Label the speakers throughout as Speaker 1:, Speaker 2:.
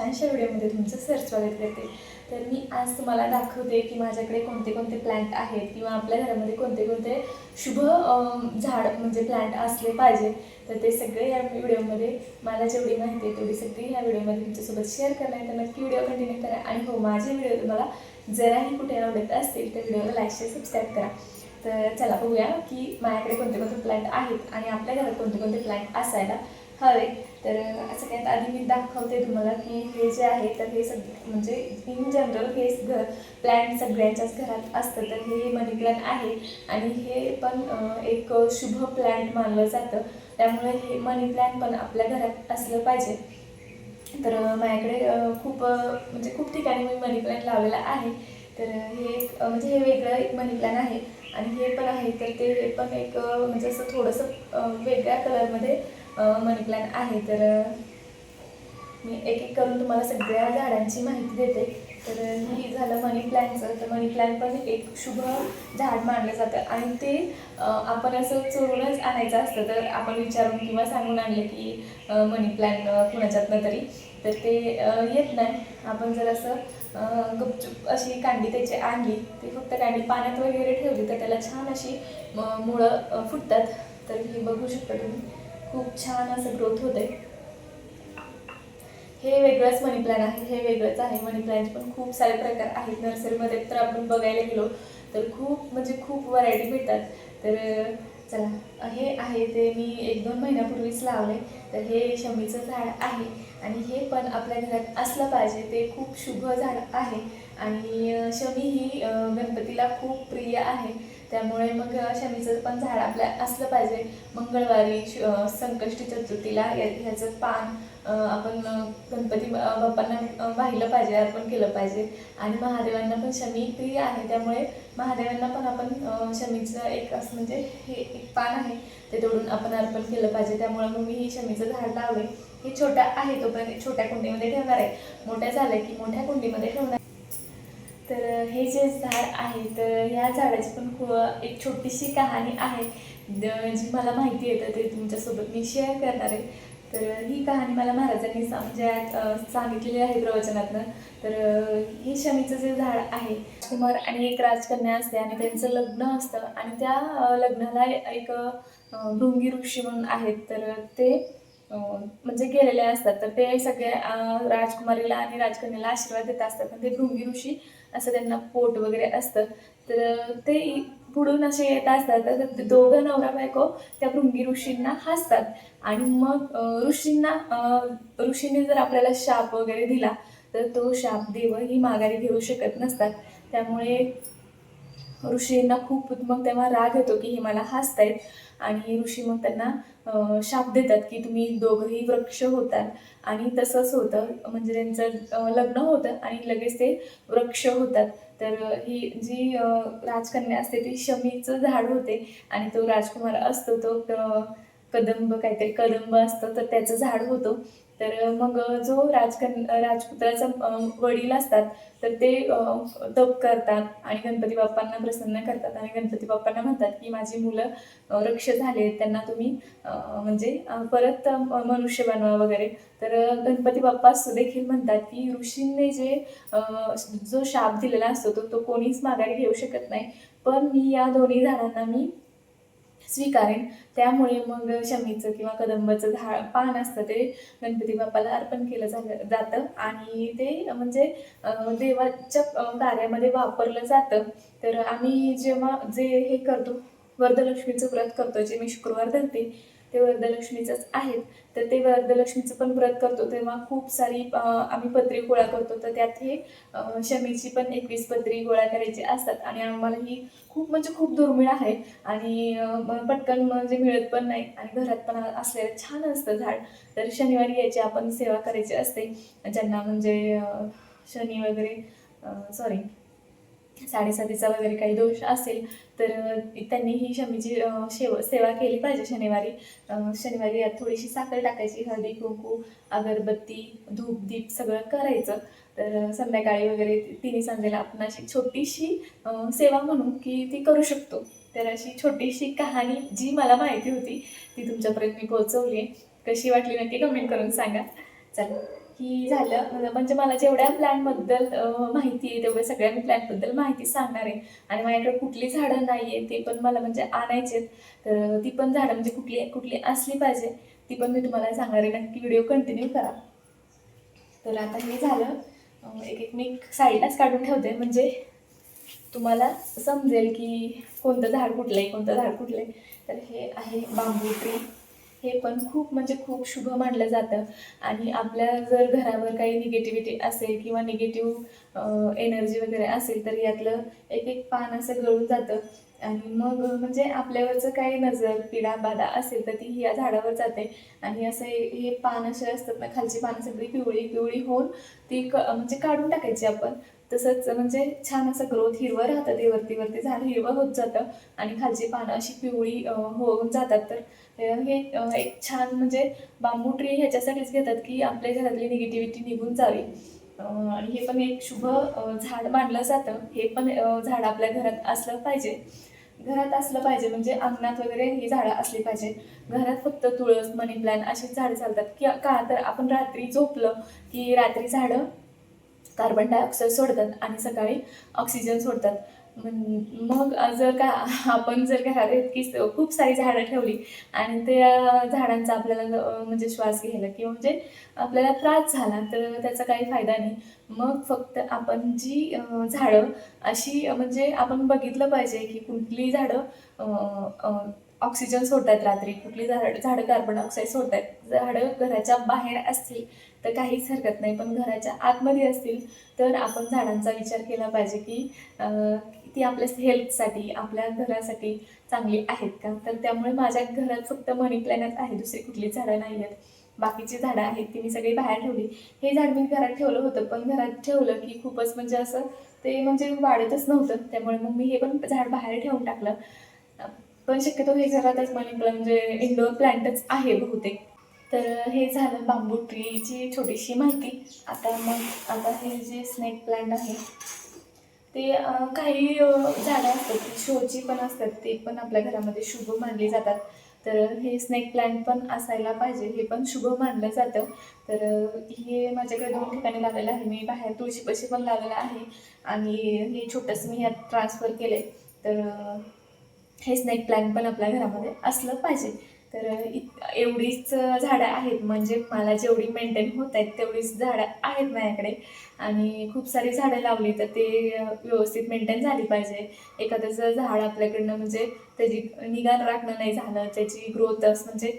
Speaker 1: छानशा व्हिडिओमध्ये तुमचं सर स्वागत करते. तर मी आज तुम्हाला दाखवते की माझ्याकडे कोणते कोणते प्लांट आहेत किंवा आपल्या घरामध्ये कोणते कोणते शुभ झाड म्हणजे प्लांट असले पाहिजे. तर ते सगळे या व्हिडिओमध्ये मला जेवढी माहिती आहे तेवढी सगळी ह्या व्हिडिओमध्ये तुमच्यासोबत शेअर करणार आहे. तर नक्की व्हिडिओ कंटिन्यू करा आणि हो माझे व्हिडिओ तुम्हाला जराही कुठे आवडत असतील तर व्हिडिओला लाईक शेअर सबस्क्राईब करा. तर चला बघूया की माझ्याकडे कोणते कोणते प्लांट आहेत आणि आपल्या घरात कोणते कोणते प्लांट असायला हवे. तर सगळ्यात आधी मी दाखवते तुम्हाला की हे जे आहे तर हे सग म्हणजे इन जनरल हे घर प्लॅन सगळ्यांच्याच घरात असतं. तर हे मनी प्लॅन आहे आणि हे पण एक शुभ प्लॅन मानलं जातं. त्यामुळे हे मनी प्लॅन पण आपल्या घरात असलं पाहिजे. तर माझ्याकडे खूप म्हणजे खूप ठिकाणी मी मनी प्लॅन्ट लावलेला आहे. तर हे एक म्हणजे हे वेगळं एक मनी प्लॅन आहे. आणि हे पण आहे तर ते पण एक म्हणजे असं थोडंसं वेगळ्या कलरमध्ये मनी प्लॅन आहे तर मी एक एक करून तुम्हाला सगळ्या झाडांची माहिती देते. तर हे झालं मनी प्लॅनचं तर मनी प्लॅन पण एक शुभ झाड मानलं जातं. आणि ते आपण असं चोरूनच आणायचं असतं तर आपण विचारून किंवा सांगून आणलं की मनी प्लॅन कुणाच्यातनं तरी. तर ते येत नाही. आपण जर असं अं, गुपचूप अशी कांडी त्याची आणली ती फक्त कांडी पाण्यात वगैरे ठेवली तर त्याला छान अशी म- मुळं फुटतात. तर हे बघू शकता तुम्ही. खूप छान असं ग्रोथ होते हे वेगळंच मनी प्लॅन आहे हे वेगळंच आहे. मनी प्लॅनचे पण खूप सारे प्रकार आहेत. नर्सरीमध्ये तर आपण बघायला गेलो तर खूप म्हणजे खूप व्हरायटी भेटतात. तर चला हे आहे ते मी एक दोन महिन्यापूर्वीच लावले तर हे शमीचं झाड आहे आणि हे पण आपल्या घरात असलं पाहिजे. ते खूप शुभ झाड आहे. आणि शमी ही गणपतीला खूप प्रिय आहे. त्यामुळे मग शमीचं पण झाड आपल्या असलं पाहिजे. मंगळवारी श- संकष्टी चतुर्थीला ह्याचं पान आपण गणपती बाप्पांना वाहिलं पाहिजे अर्पण केलं पाहिजे. आणि महादेवांना पण शमी प्रिय आहे त्यामुळे महादेवांना पण आपण शमीचं एक असं म्हणजे हे एक पान आहे ते तोडून आपण अर्पण केलं पाहिजे. त्यामुळे मग मी ही शमीचं झाड लावले. हे छोटा आहे तोपर्यंत छोट्या कुंडीमध्ये ठेवणार आहे. मोठ्या झालं की मोठ्या कुंडीमध्ये ठेवणार तर हे जे झाड आहे तर ह्या झाडाची पण खूप एक छोटीशी कहाणी आहे. जी मला माहिती येतं ते तुमच्यासोबत मी शेअर करणार आहे. तर ही कहाणी मला महाराजांनी सा- म्हणजे सांगितलेली आहे प्रवचनातनं. तर हे शमीचं जे झाड आहे कुमार आणि एक राजकन्या असते आणि त्यांचं लग्न असतं. आणि त्या लग्नाला एक भृंगी ऋषी म्हणून आहेत. तर ते म्हणजे गेलेले असतात. तर ते सगळे राजकुमारीला आणि राजकन्याला आशीर्वाद देत असतात. पण ते भृंगी ऋषी असं त्यांना पोट वगैरे असतं. तर ते पुढून असे येत असतात. तर ते दोघं नवरा बायको त्या भृंगी ऋषींना हसतात. आणि मग ऋषींना ऋषींनी ऋषीने जर आपल्याला शाप वगैरे दिला तर तो शाप देव ही माघारी घेऊ शकत नसतात. त्यामुळे ऋषींना खूप मग तेव्हा राग येतो की हे मला हसतायत. आणि ऋषी मग त्यांना शाप देतात की तुम्ही दोघंही वृक्ष होतात. आणि तसंच होतं. म्हणजे त्यांचं लग्न होतं आणि लगेच ते वृक्ष होतात. तर ही जी राजकन्या असते ती शमीचं झाड होते. आणि तो राजकुमार असतो तो कदंब काहीतरी कदंब असतं तर त्याचं झाड होतं. तर मग जो राजकन राजपुत्राचा वडील असतात तर ते तप करतात आणि गणपती बाप्पांना प्रसन्न करतात आणि गणपती बाप्पांना म्हणतात की माझी मुलं रक्ष झाले त्यांना तुम्ही म्हणजे परत मनुष्य बनवा वगैरे. तर गणपती बाप्पा असं देखील म्हणतात की ऋषींनी जे जो शाप दिलेला असतो तो तो कोणीच माघारी घेऊ शकत नाही. पण मी या दोन्ही झाडांना मी स्वीकारेन. त्यामुळे मग शमीचं किंवा कदंबाचं झाड पान असतं ते गणपती बाप्पाला अर्पण केलं झालं जातं. आणि ते म्हणजे देवाच्या कार्यामध्ये वापरलं जातं. तर आम्ही जेव्हा जे हे करतो वरदलक्ष्मीचं व्रत करतो जे मी शुक्रवार धरते ते वरदलक्ष्मीचंच आहेत. तर ते वरदलक्ष्मीचं पण व्रत करतो तेव्हा खूप सारी आम्ही पत्री गोळा करतो. तर त्यात हे शमीची पण एकवीस पत्री गोळा करायची असतात. आणि आम्हाला ही खूप म्हणजे खूप दुर्मिळ आहे. आणि पटकन म्हणजे मिळत पण नाही आणि घरात पण असलेलं छान असतं झाड. तर शनिवारी याची आपण सेवा करायची असते. ज्यांना म्हणजे शनी वगैरे सॉरी साडेसातीचा वगैरे काही दोष असेल तर त्यांनी ही शमीची शेव सेवा केली पाहिजे शनिवारी. शनिवारी यात थोडीशी साखर टाकायची हळदी कुंकू अगरबत्ती धूप दीप सगळं करायचं. तर संध्याकाळी वगैरे तिन्ही संध्याला आपण अशी छोटीशी सेवा म्हणू की ती करू शकतो. तर अशी छोटीशी कहाणी जी मला माहिती होती ती तुमच्यापर्यंत मी पोहोचवली. आहे कशी वाटली नक्की कमेंट करून सांगा. चला. की झालं. म्हणजे- मला जेवढ्या प्लॅनबद्दल माहिती आहे तेवढ्या सगळ्या मी प्लॅनबद्दल माहिती सांगणार आहे. आणि माझ्याकडे कुठली झाडं नाही आहे ते पण मला म्हणजे आणायचे आहेत. तर ती पण झाडं म्हणजे कुठली कुठली असली पाहिजे ती पण मी तुम्हाला सांगणार आहे. नक्की व्हिडिओ कंटिन्यू करा. तर आता हे झालं. एक एक मी साईडलाच काढून ठेवते. म्हणजे तुम्हाला समजेल की कोणतं झाड कुठलं आहे कोणतं झाड कुठलं आहे तर हे आहे बांबू ट्री. हे पण खूप म्हणजे खूप शुभ मानलं जातं. आणि आपल्या जर घरावर काही निगेटिव्हिटी असेल किंवा निगेटिव्ह एनर्जी वगैरे असेल तर यातलं एक एक पान असं गळून जातं. आणि मग म्हणजे आपल्यावरचं काही नजर पिडा बाधा असेल तर ती या झाडावर जाते. आणि असं हे पान असे असतात ना खालची पानं सगळी पिवळी पिवळी होऊन ती क म्हणजे काढून टाकायची आपण. तसंच म्हणजे छान असं ग्रोथ हिरवं राहतं ते वरती वरती झाड हिरवं होत जातं. आणि खालची पानं अशी पिवळी होऊन जातात. तर हे एक छान म्हणजे बांबू ट्री ह्याच्यासाठीच घेतात की आपल्या घरातली निगेटिव्हिटी निघून जावी. आणि हे पण एक शुभ झाड मानलं जातं. हे पण झाड आपल्या घरात असलं पाहिजे. घरात असलं पाहिजे म्हणजे अंगणात वगैरे ही झाडं असली पाहिजे. घरात फक्त तुळस मनी प्लॅन अशीच झाडं चालतात. की का तर आपण रात्री झोपलं की रात्री झाडं कार्बन डायऑक्साईड सोडतात आणि सकाळी ऑक्सिजन सोडतात. मग जर का आपण जर घरात इतकी खूप सारी झाडं ठेवली आणि त्या झाडांचा आपल्याला म्हणजे श्वास घ्यायला किंवा म्हणजे आपल्याला त्रास झाला तर त्याचा काही फायदा नाही. मग फक्त आपण जी झाडं अशी म्हणजे आपण बघितलं पाहिजे की कुठली झाडं ऑक्सिजन सोडतात रात्री कुठली झाड झाडं कार्बन डायऑक्साईड सोडतात. झाडं घराच्या बाहेर असतील तर काहीच हरकत नाही. पण घराच्या आतमध्ये असतील तर आपण झाडांचा विचार केला पाहिजे की ती आपल्या हेल्थसाठी आपल्या घरासाठी चांगली आहेत का? तर त्यामुळे माझ्या घरात फक्त मनी प्लॅनच आहे दुसरी कुठली झाडं नाही आहेत. बाकीची झाडं आहेत ती मी सगळी बाहेर ठेवली. हे झाड मी घरात ठेवलं होतं पण घरात ठेवलं की खूपच म्हणजे असं ते म्हणजे वाढतच नव्हतं. त्यामुळे मग मी हे पण झाड बाहेर ठेवून टाकलं. पण शक्यतो हे घरातच मनी प्लॅन म्हणजे इंडोर प्लॅन्टच आहे बहुतेक. तर हे झालं बांबू ट्रीची छोटीशी माहिती. आता मग आता हे जे स्नेक प्लांट आहे ते काही झाडं असतात ती शोची पण असतात ते पण आपल्या घरामध्ये शुभ मानली जातात. तर हे स्नेक प्लांट पण असायला पाहिजे हे पण शुभ मानलं जातं. तर हे माझ्याकडे दोन ठिकाणी लावलेलं आहे मी बाहेर तुळशीपाशी पण लावलेलं आहे आणि हे छोटंसं मी यात ट्रान्सफर केलं आहे तर हे स्नेक प्लांट पण आपल्या घरामध्ये असलं पाहिजे. तर एवढीच झाडं आहेत. म्हणजे मला जेवढी मेंटेन होत आहेत तेवढीच झाडं आहेत माझ्याकडे. आणि खूप सारी झाडं लावली तर ते व्यवस्थित मेंटेन झाली पाहिजे. एखादं जर झाड आपल्याकडनं म्हणजे त्याची निगा राखणं नाही झालं त्याची ग्रोथ म्हणजे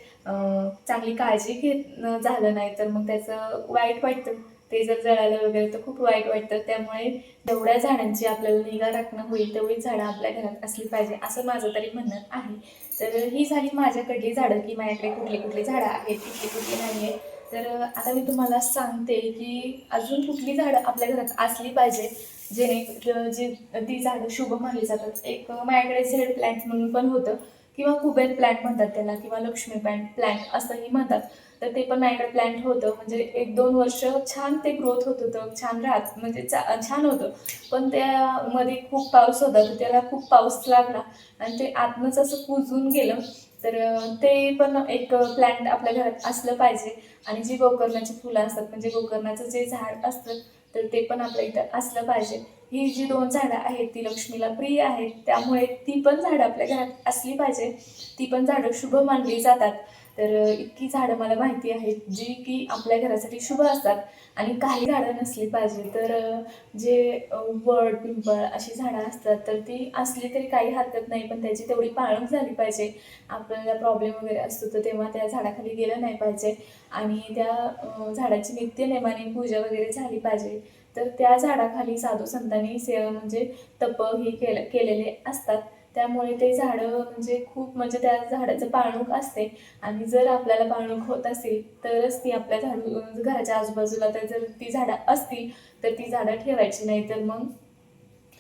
Speaker 1: चांगली काळजी घेत झालं नाही तर मग त्याचं वाईट वाटतं. ते जर जळालं वगैरे तर खूप वाईट वाटतं. त्यामुळे जेवढ्या झाडांची आपल्याला निगा राखणं होईल तेवढीच झाडं आपल्या घरात असली पाहिजे असं माझं तरी म्हणणं आहे. तर ही झाली माझ्याकडली झाडं की माझ्याकडे कुठली कुठली झाडं आहेत कुठली कुठली नाही आहे तर आता मी तुम्हाला सांगते की अजून कुठली झाडं आपल्या घरात असली पाहिजे जेणे जी ती झाडं शुभ मानली जातात. एक माझ्याकडे झेड प्लॅन्ट म्हणून पण होतं किंवा कुबेर प्लॅन्ट म्हणतात त्याला किंवा लक्ष्मी प्लॅन्ट प्लॅन्ट असंही म्हणतात. तर ते पण माझ्याकडे प्लॅन्ट होतं. म्हणजे एक दोन वर्ष छान ते ग्रोथ होत होतं. छान राहत म्हणजे चा छान होतं. पण त्यामध्ये खूप पाऊस होता तर त्याला खूप पाऊस लागला. आणि ते आतनंच असं कुजून गेलं. तर ते पण एक प्लॅन्ट आपल्या घरात असलं पाहिजे. आणि जी गोकर्णाची फुलं असतात म्हणजे गोकर्णाचं जे झाड असतं तर ते पण आपल्या इथं असलं पाहिजे. ही जी दोन झाडं आहेत ती लक्ष्मीला प्रिय आहेत त्यामुळे ती पण झाडं आपल्या घरात असली पाहिजे. ती पण झाडं शुभ मानली जातात. तर इतकी झाडं मला माहिती आहेत जी की आपल्या घरासाठी शुभ असतात आणि काही झाडं नसली पाहिजे. तर जे वड पिंपळ अशी झाडं असतात तर ती असली तरी काही हरकत नाही पण त्याची तेवढी पाळणूक झाली पाहिजे. आपल्याला प्रॉब्लेम वगैरे असतो तर तेव्हा त्या झाडाखाली गेलं नाही पाहिजे आणि त्या झाडाची नित्य नेमाने पूजा वगैरे झाली पाहिजे. तर त्या झाडाखाली साधू संतांनी से म्हणजे तप हे केलं केलेले असतात. त्यामुळे ते झाडं म्हणजे खूप म्हणजे त्या झाडाचं पाळणूक असते. आणि जर आपल्याला पाळणूक होत असेल तरच ती आपल्या झाडू घराच्या आजूबाजूला तर जर ती झाडं असतील तर ती झाडं ठेवायची. नाही तर मग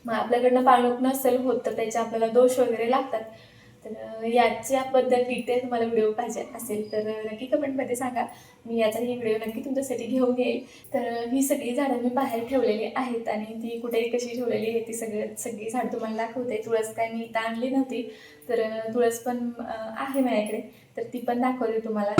Speaker 1: मग आपल्याकडनं पाळणूक नसेल होत तर त्याचे आपल्याला दोष वगैरे लागतात. तर याच्याबद्दल डिटेल तुम्हाला व्हिडिओ पाहिजे असेल तर नक्की कमेंटमध्ये सांगा. मी याचाही व्हिडिओ नक्की तुमच्यासाठी घेऊन येईल. तर ही सगळी झाडं मी बाहेर ठेवलेली आहेत आणि ती कुठे कशी ठेवलेली आहे ती सगळं सगळी झाडं तुम्हाला दाखवते. तुळस काय मी इथं आणली नव्हती. तर तुळस पण आहे माझ्याकडे. तर ती पण दाखवते तुम्हाला.